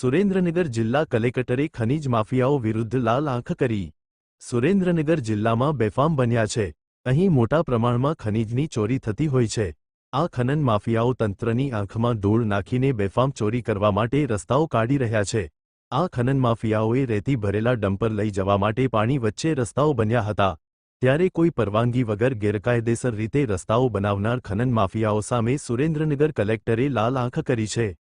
સુરેન્દ્રનગર જિલ્લા કલેક્ટરે ખનીજ માફિયાઓ વિરુદ્ધ લાલ આંખ કરી. સુરેન્દ્રનગર જિલ્લામાં બેફામ બન્યા છે. અહીં મોટા પ્રમાણમાં ખનીજની ચોરી થતી હોય છે. આ ખનન માફિયાઓ તંત્રની આંખમાં ધૂળ નાખીને બેફામ ચોરી કરવા માટે રસ્તાઓ કાઢી રહ્યા છે. આ ખનન માફિયાઓએ રેતી ભરેલા ડમ્પર લઈ જવા માટે પાણી વચ્ચે રસ્તાઓ બન્યા હતા. ત્યારે કોઈ પરવાનગી વગર ગેરકાયદેસર રીતે રસ્તાઓ બનાવનાર ખનન માફિયાઓ સામે સુરેન્દ્રનગર કલેક્ટરે લાલ આંખ કરી છે.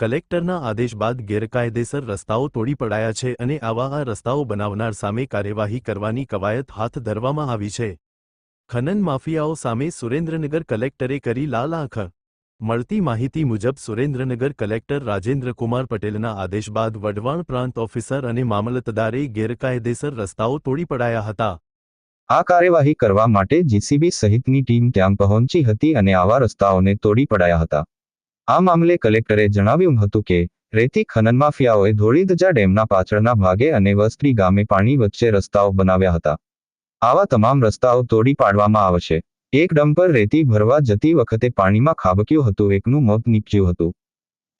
કલેક્ટરના આદેશ બાદ ગેરકાયદેસર રસ્તાઓ તોડી પડાયા છે અને આવા આ રસ્તાઓ બનાવનાર સામે કાર્યવાહી કરવાની કવાયત હાથ ધરવામાં આવી છે. ખનન માફિયાઓ સામે સુરેન્દ્રનગર કલેક્ટરે કરી લાલ આંખ. મળતી માહિતી મુજબ સુરેન્દ્રનગર કલેક્ટર રાજેન્દ્રકુમાર પટેલના આદેશ બાદ વઢવાણ પ્રાંત ઓફિસર અને મામલતદારે ગેરકાયદેસર રસ્તાઓ તોડી પડાયા હતા. આ કાર્યવાહી કરવા માટે જીસીબી સહિતની ટીમ ત્યાં પહોંચી હતી અને આવા રસ્તાઓને તોડી પડાયા હતા. આ મામલે કલેક્ટરે જણાવ્યું હતું કે, રેતી ખનન માફિયાઓએ ધોળીધજા ડેમના પાછળના ભાગે અને વસ્ત્રી ગામે પાણી વચ્ચે રસ્તાઓ બનાવ્યા હતા. આવા તમામ રસ્તાઓ તોડી પાડવામાં આવશે. એક ડમ્પર રેતી ભરવા જતી વખતે પાણીમાં ખાબક્યું હતું, એકનું મોત નીપજ્યું હતું.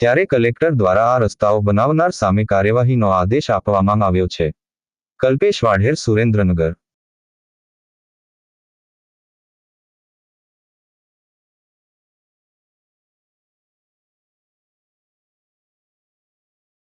ત્યારે કલેક્ટર દ્વારા આ રસ્તાઓ બનાવનાર સામે કાર્યવાહીનો આદેશ આપવામાં આવ્યો છે. કલ્પેશ વાઢેર, સુરેન્દ્રનગર.